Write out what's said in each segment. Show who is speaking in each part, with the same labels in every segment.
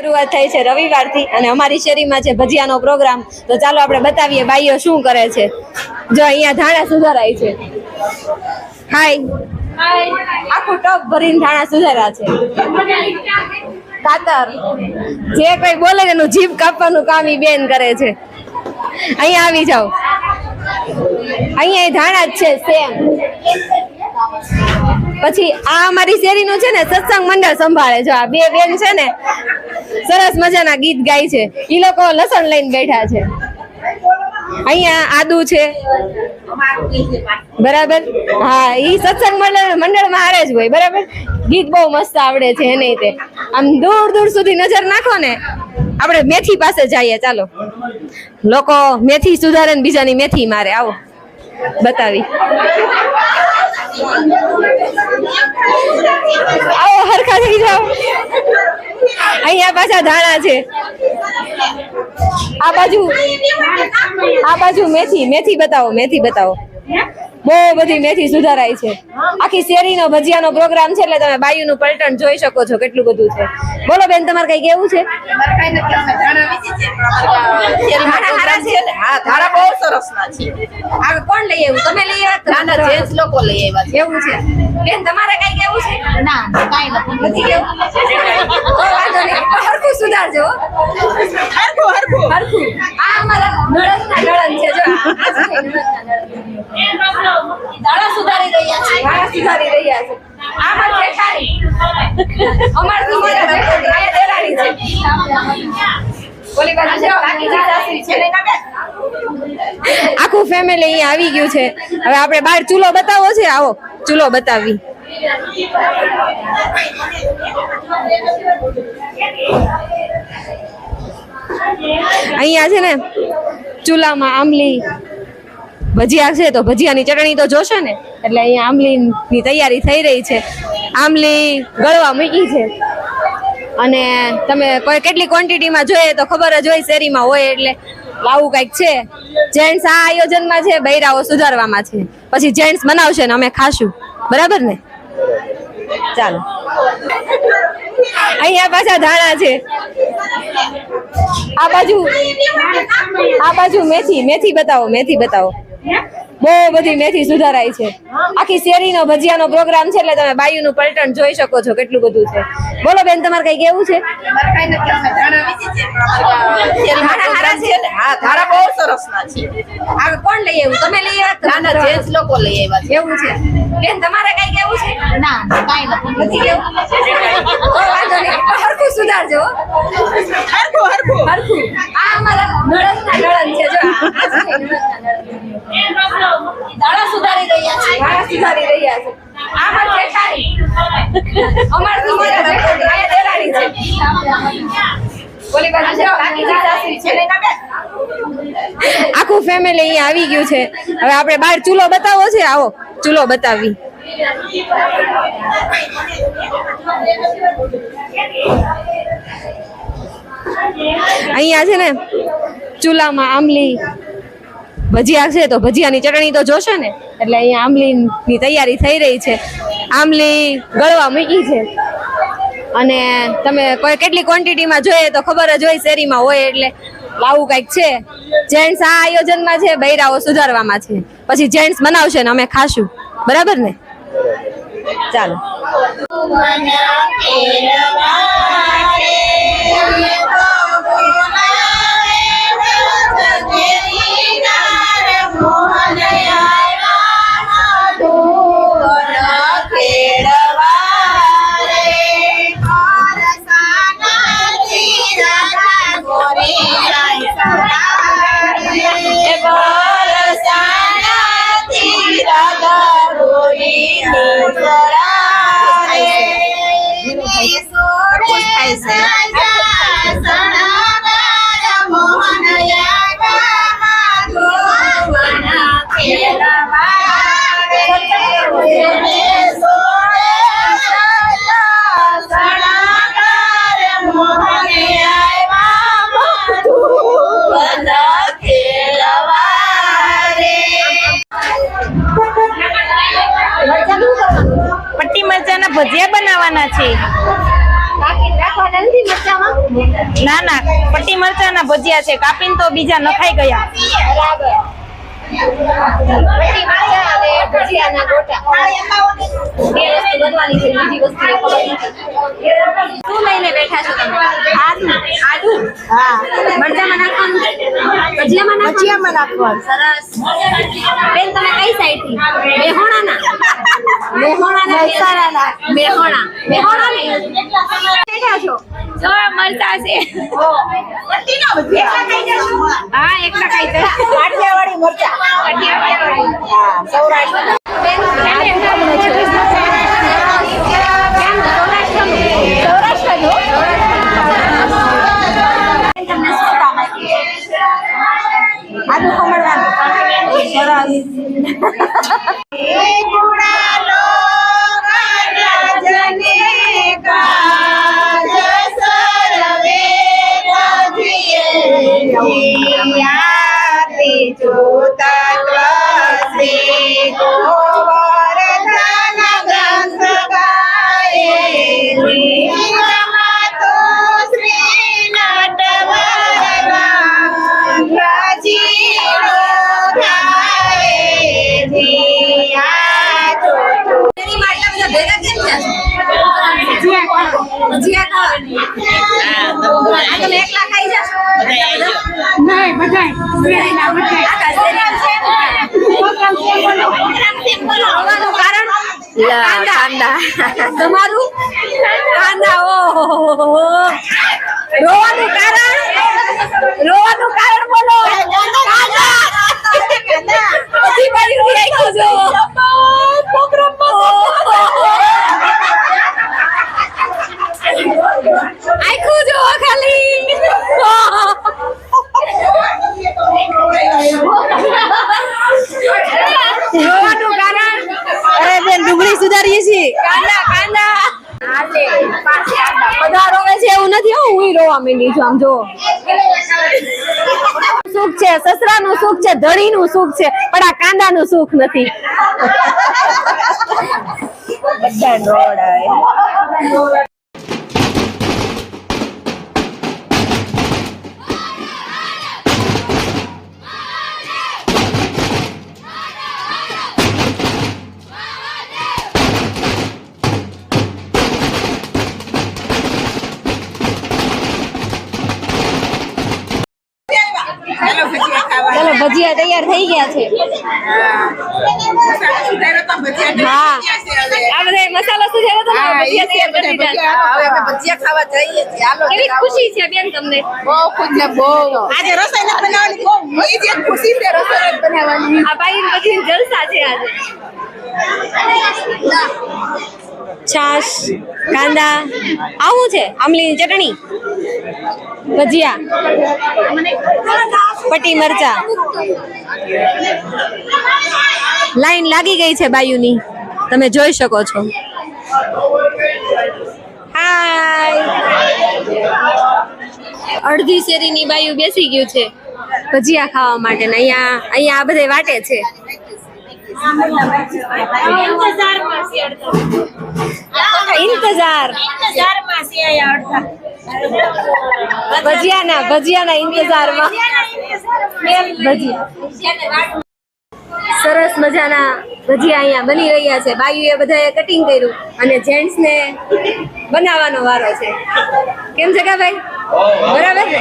Speaker 1: શરૂઆત થાય છે રવિવારથી અને અમારી શેરીમાં છે ભજીયાનો પ્રોગ્રામ. તો ચાલો આપણે બતાવીએ બાઈઓ શું કરે છે. જો અહીંયા ધાણા સુધારાય છે. હાય આખું ટપ ભરીને ધાણા સુધારા છે. કાતર. જે કઈ બોલે એનું જીભ કાપવાનું કામ ઈ બેન કરે છે. અહીંયા આવી જાઓ. અહીંયા ધાણા જ છે સેમ પછી આ અમારી શેરીનું છે ને સત્સંગ મંડળ સંભાળે જો આ બે બેન છે ને, સરસ મજાના ગીત ગાય છે. એ લોકો લસણ લઈને બેઠા છે. અહીંયા આદુ છે. બરાબર? હા, ઈ સત્સંગ મંડળ મંડળમાં હારે જ હોય. બરાબર? ગીત બહુ મસ્ત આવડે છે એને તે. આમ દૂર દૂર સુધી નજર નાખો ને, આપણે મેથી પાસે જઈએ. ચાલો. લોકો મેથી સુધારે બીજાની મેથી મારે. આવો. બતાવી. આવો, હરખા થઈ જાઓ. અહીંયા પાછા ધાણા છે. આ બાજુ આ બાજુ મેથી મેથી બતાવો મેથી બતાવો. બહુ બધી મેથી સુધારાય છે. આખી શેરીનો ભજીયાનો પ્રોગ્રામ છે એટલે તમે બાયુનું પલટણ જોઈ શકો છો કેટલું બધું છે. બોલો બેન તમારે કઈ કેવું છે?
Speaker 2: ના
Speaker 1: કોણ લઈ આવ્યું? તમે લઈ આવ્યા
Speaker 2: જેન્ટ્સ લોકો લઈ આવ્યા
Speaker 1: એવું છે. બેન તમારે કઈ કેવું છે?
Speaker 2: ના કાઈ નથી.
Speaker 1: નથી કેવું વાંધો નહીં. હરખું સુધારજો
Speaker 2: હરખું હરખું.
Speaker 1: હરખું. આ અમારા નળનના નળન છે જો. આ આ નળન.
Speaker 2: ધારા સુધારી રહ્યા છે
Speaker 1: ઘણા સુધારી રહ્યા છે આમાં જેઠાણી અમાર સુધારા જેઠાણી આયા દેરાણી છે ઓલી બાજુ છે બાકી સાસરી છે આખું ફેમિલી અહીંયા આવી ગયું છે. હવે આપણે બહાર ચૂલો બતાવો છે. આવો, ચૂલો બતાવી. અહીંયા છે ને, ચૂલામાં આમલી ભજીયા છે તો ભજીયાની ચટણી તો જોશે ને. એટલે અહીંયા આમલીની તૈયારી થઈ રહી છે. આમલી ગળવા મૂકી છે. અને તમે કોઈ કેટલી ક્વોન્ટિટીમાં જોઈએ તો ખબર જ હોય શેરીમાં હોય એટલે આવું કંઈક છે. જેન્ટ્સ આ આયોજનમાં છે, બૈરાઓ સુધારવામાં છે. પછી જેન્ટ્સ બનાવશે ને અમે ખાશું. બરાબર ને? ચાલો. અહીંયા પાછા ધાણા છે. આ બાજુ આ બાજુ મેથી મેથી બતાવો મેથી બતાવો. બહુ બધી મેથી સુધારાય છે. આખી શેરીનો ભજીયાનો પ્રોગ્રામ છે એટલે તમે બાયુનું પલટણ જોઈ શકો છો કેટલું બધું છે. બોલો બેન તમારે કઈ કેવું છે?
Speaker 2: ના છે. છે.
Speaker 1: છે?
Speaker 2: ના
Speaker 1: સુધારજો
Speaker 2: હરખું હરખું.
Speaker 1: હરખું. આ અમારા નળનના નળન છે જો.
Speaker 2: ધારા સુધારી રહ્યા છે.
Speaker 1: દાડા સુધારી રહ્યા છે. આમાં જેઠાણી અમાર સુધારા જેઠાણી દેરાણી છે. ઓલી બાજુ છે. બાકી સાસરી છે આખું ફેમિલી અહીંયા આવી ગયું છે. હવે આપણે બહાર ચૂલો બતાવો છે? આવો ચૂલો બતાવી. અહીંયા છે ને ચૂલામાં આમલી ભજીયા છે તો ભજીયાની ચટણી તો જોશે ને? એટલે અહીંયા આમલીની તૈયારી થઈ રહી છે. આંબલી ગળવા મૂકી છે. અને તમે કોઈ કેટલી ક્વોન્ટિટીમાં જોઈએ તો ખબર જ હોય શેરીમાં હોય એટલે આવું કંઈક છે. જેન્ટ્સ આ આયોજનમાં છે, બૈરાઓ સુધારવામાં છે. પછી જેન્ટ્સ બનાવશે ને અમે ખાશું. બરાબર ને? ચાલો.
Speaker 3: પટ્ટી મરચાના ભજીયા બનાવવાના છે. ના ના પટ્ટી મરચાના ભજીયા છે. કાપીને તો બીજા નખાઈ ગયા.
Speaker 1: પટ્ટી મરચાં અને ભજીયાના ગોટા. બે વસ્તુ બનવાની છે બીજી વસ્તુની ખબર નથી. શું લઈને બેઠા છો તમે? આદુ આદુ હા. મરચામાં નાખવાનું ભજીયામાં નાખવાનું? ભજીયામાં નાખવાનું. સરસ. બેન તમે કઈ સાઈડથી મેહોણાના મેહોણાના મહેસાણાના. મેહોણા મેહોણા ને? બેઠા છો?
Speaker 3: જો મરચા છે. હા એકલા ખાઈ જાય
Speaker 2: કાઠિયાવાડી મરચા. હા. સૌરાષ્ટ્ર
Speaker 1: બેન આદુ તમને છે તમારું? કાંદા ઓહો રોવાનું કારણ રોવાનું કારણ બોલો કાંદા બધી બાજુ આખું જો આખું જો ખાલી રોવાનું કારણ
Speaker 2: અરે બેન ડુંગળી સુધારીએ છીએ
Speaker 1: કાંદા કાંદા બધા રોવે છે એવું નથી હો હું રોવા માંડી છું, આમ જો. સુખ છે, સસરાનું સુખ છે, ધણીનું સુખ છે, પણ આ કાંદાનું સુખ નથી.
Speaker 2: બધા
Speaker 1: મસાલા સુધારો તો ભજીયા તૈયાર કરી દીધા છે.
Speaker 2: ભજીયા. ખાવા જઈએ છીએ. હાલો
Speaker 1: કેવી ખુશી છે બેન તમને?
Speaker 2: બહુ ખુશ ને બહુ. આજે રસોઈ નથી બનાવવાની બહુ ઈ જે ખુશી છે રસોઈ બનાવવાની.
Speaker 1: આ ભાઈ બધી જલસા છે આજે. છાશ કાંદા. આવું છે? આમલીની ચટણી? ભજીયા? પટી મરચા? લાઈન લાગી ગઈ છે બાયુની. તમે જોઈ શકો છો. હાય. અડધી શેરીની બાયુ બેસી ગયું છે ભજીયા ખાવા માટે ને અહીંયા અહીંયા આ બધે વાટે છે. ઇંતજાર. ભજીયાના ભજીયાના ઇંતજારમાં. ભજીયા. સરસ મજાના ભજીયા અહીંયા બની રહ્યા છે. બાયુએ બધાએ કટિંગ કર્યું અને જેન્ટ્સ ને બનાવવાનો વારો છે. કેમ છે ભાઈ બરાબર? ને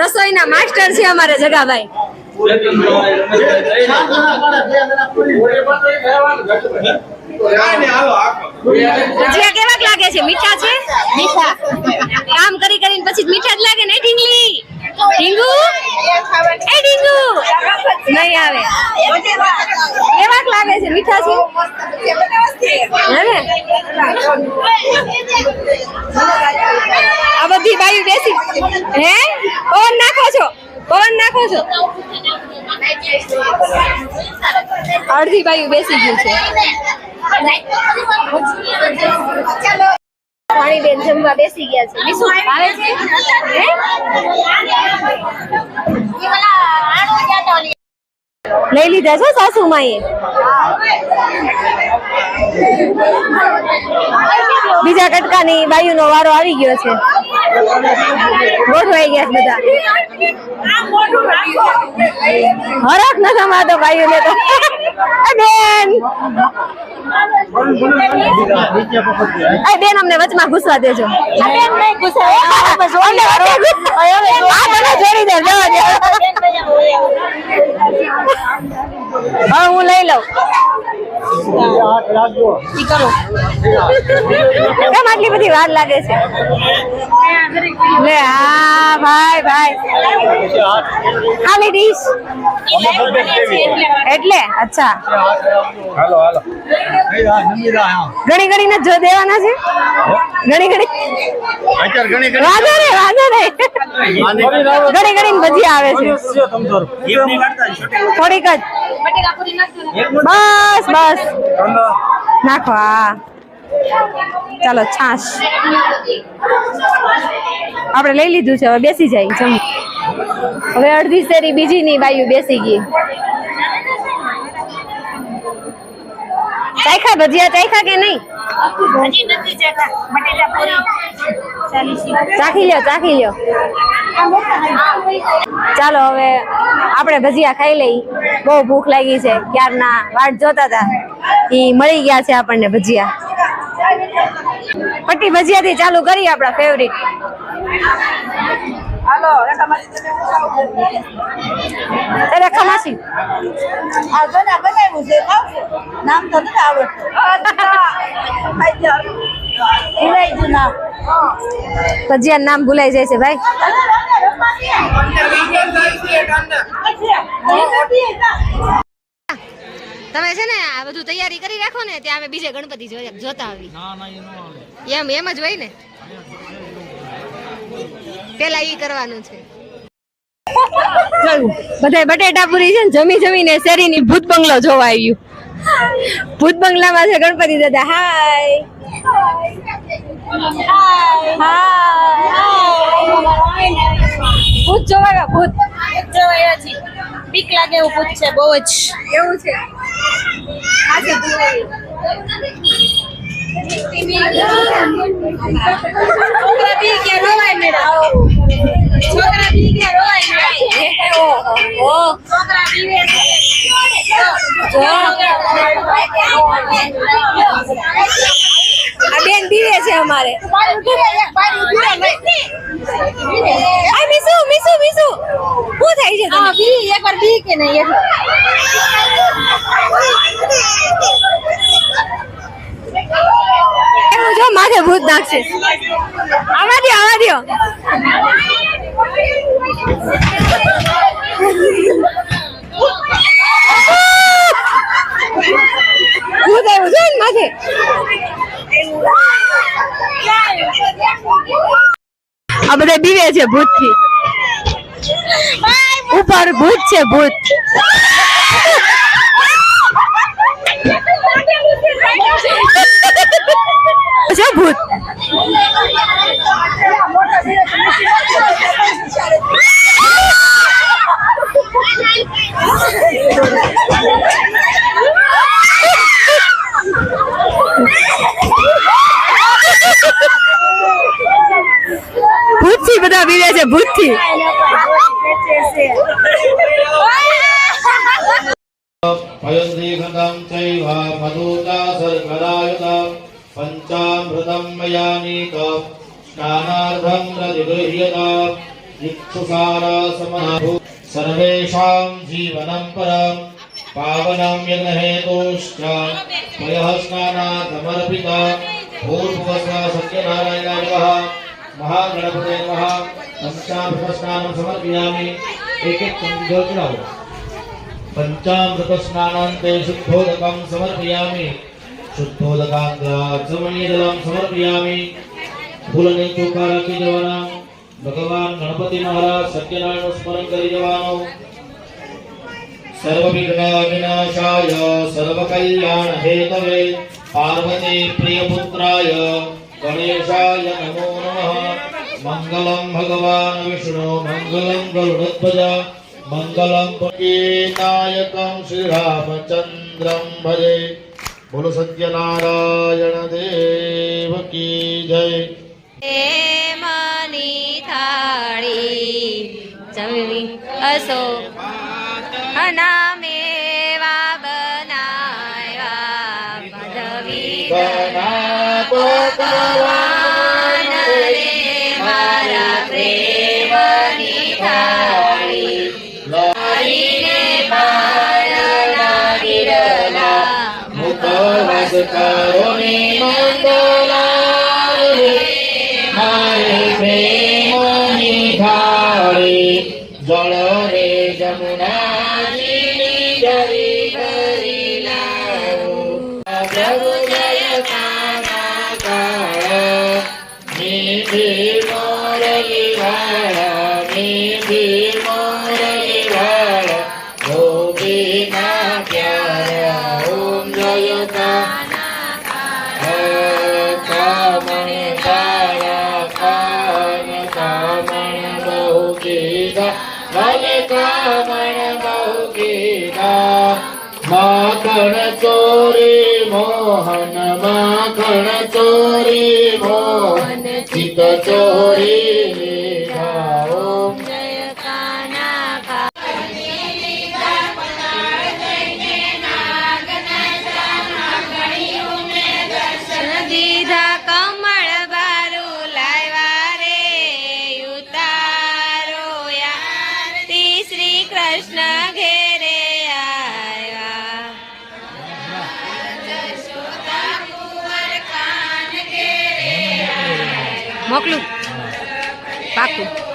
Speaker 1: રસોઈના માસ્ટર છે અમારે જગાભાઈ. ભજીયા કેવાક લાગે છે? મીઠા છે? મીઠા. કામ કરી કરીને પછી મીઠા જ લાગે ને ઢીંગલી? ઢીંગુ? એ ઢીંગુ! નહીં આવે. કેવાક લાગે છે? મીઠા છે? આ બધી બાયું બેસી. હે? પવન નાખો છો? પવન નાખો છો? અડધી બાયું બેસી ગયું છે. પાણીબેન જમવા બેસી ગયા છે. વિશુ આવે છે? લઈ લીધા છે સાસુ માએ? બીજા કટકાની બાયુનો વારો આવી ગયો છે. ગોઠવાઈ ગયા બધા. હરખ ન સમાતો બાયુને તો એ બેન એ બેન અમને વચમાં ઘૂસવા દેજો. અમને વચ્ચે ઘૂસ- આ તમે જોડી દે જવા દે. હવે હું લઈ લઉં. કેમ આટલી બધી વાર લાગે છે? લે હા ભાઈ ભાઈ. ખાલી ડીશ. એટલે? અચ્છા.
Speaker 4: હાલો હાલો.
Speaker 1: ઘણી ઘણી જો દેવાના છે. ઘણી ઘણી.
Speaker 4: અત્યારે ઘણી ઘણી.
Speaker 1: વાંધો નહીં વાંધો નહીં. ઘણી ઘણી ભજીયા આવે છે. થોડીક જ. બસ બસ. નાખો હા. ચાલો છાશ. આપણે લઈ લીધું છે હવે બેસી જાય જમ હવે અડધી શેરી બીજી ની બાયુ બેસી ગઈ. ચાખ્યા ભજીયા ચાખ્યા કે નહીં? ચાખી લ્યો ચાખી લ્યો. ચાલો હવે આપણે ભજીયા ખાઈ લઈ. બહુ ભૂખ લાગી છે. ક્યારના વાટ જોતા હતા. એ મળી ગયા છે આપણને ભજીયા. પટ્ટી ભજીયાથી ચાલુ કરીએ આપણા ફેવરિટ
Speaker 2: હાલો રકામાસી
Speaker 1: અરે ખમાસી
Speaker 2: આ જો ને આ બનાવ્યું છે નામ તો નથી આવડતું.
Speaker 1: ભજીયા નામ. ભૂલાઈ જાય છે ભાઈ. તમે છે ને આ બધું તૈયારી કરી રાખો ને ત્યાં અમે બીજે ગણપતિ જોઈએ જોતા આવી. એમ એમ જ હોય ને? પેલા ઈ કરવાનું છે. બધા બટેટા પૂરી છે ને જમી જમીને શેરીની ભૂત બંગલો જોવા આવ્યું ભૂત બંગલામાં છે ગણપતિ દાદા હાય. ભૂત જોવા ભૂત ભૂત?
Speaker 3: બીક લાગે એવું ભૂત છે બહુ જ.
Speaker 1: એવું છે.
Speaker 3: છોકરા બી ગયા રોવાય મેળા? છોકરા બી ગયા રોવાય મેળા? છોકરા બી
Speaker 1: આ બેન પીવે છે અમારે. આ મીસુ મીસુ મીસુ. શું થાય છે તને
Speaker 3: બી એકવાર બી કે નહીં એટલે
Speaker 1: એવું જો માથે ભૂત નાખશે. આવા દો આવા દો ભૂત આવ્યું છે માથે. આ બધા બીવે છે ભૂતથી ઉપર ભૂત છે ભૂત છે ભૂત ભૂતથી બધા બીવે છે ભૂતથી
Speaker 5: भयन्तीघृतं चैव मधुता सर्करायुधं पञ्चामृतं मया नीतं स्नानार्थं प्रतिगृह्यत इक्षुसारसमनाभू सर्वेषां जीवनं परं पावनं यज्ञहेतुश्च पयः स्नानार्थमर्पिता भूर्भुवस्व सत्यनारायणाय नमः महागणपते नमः पञ्चामृतस्नानं समर्पयामि एक एक संविधो પંચામૃત સ્નાનાંતે શુદ્ધોદકમ સમર્પયામિ શુદ્ધોદકાંગલાચમણીદલમ સમર્પયામિ ફૂલને ચોખા રાખી જવાના ભગવાન ગણપતિ મહારાજ સત્યનારાયણનું સ્મરણ કરી જવાનું સર્વવિઘ્નવિનાશાય સર્વકલ્યાણ હેતવે પાર્વતી પ્રિયપુત્રાય ગણેશાય નમો નમઃ મંગલમ ભગવાન વિષ્ણુ મંગલમ ગરુડધ્વજા મંગલમ નાયકમ શ્રી રામચંદ્રમ ભજે બોલો સત્યનારાયણ દેવ કી જય
Speaker 1: મની થાળી જમી અસો અનામે વા બનાવ્યા પદવી
Speaker 5: pecado. કીધા ભલે કામણ બહુ કીધા માખણ ચોરી મોહન માખણ ચોરી મોહન ચિત ચોરી.
Speaker 1: કૃષ્ણ ઘેરે આવ્યા. મોકલું. પાકું.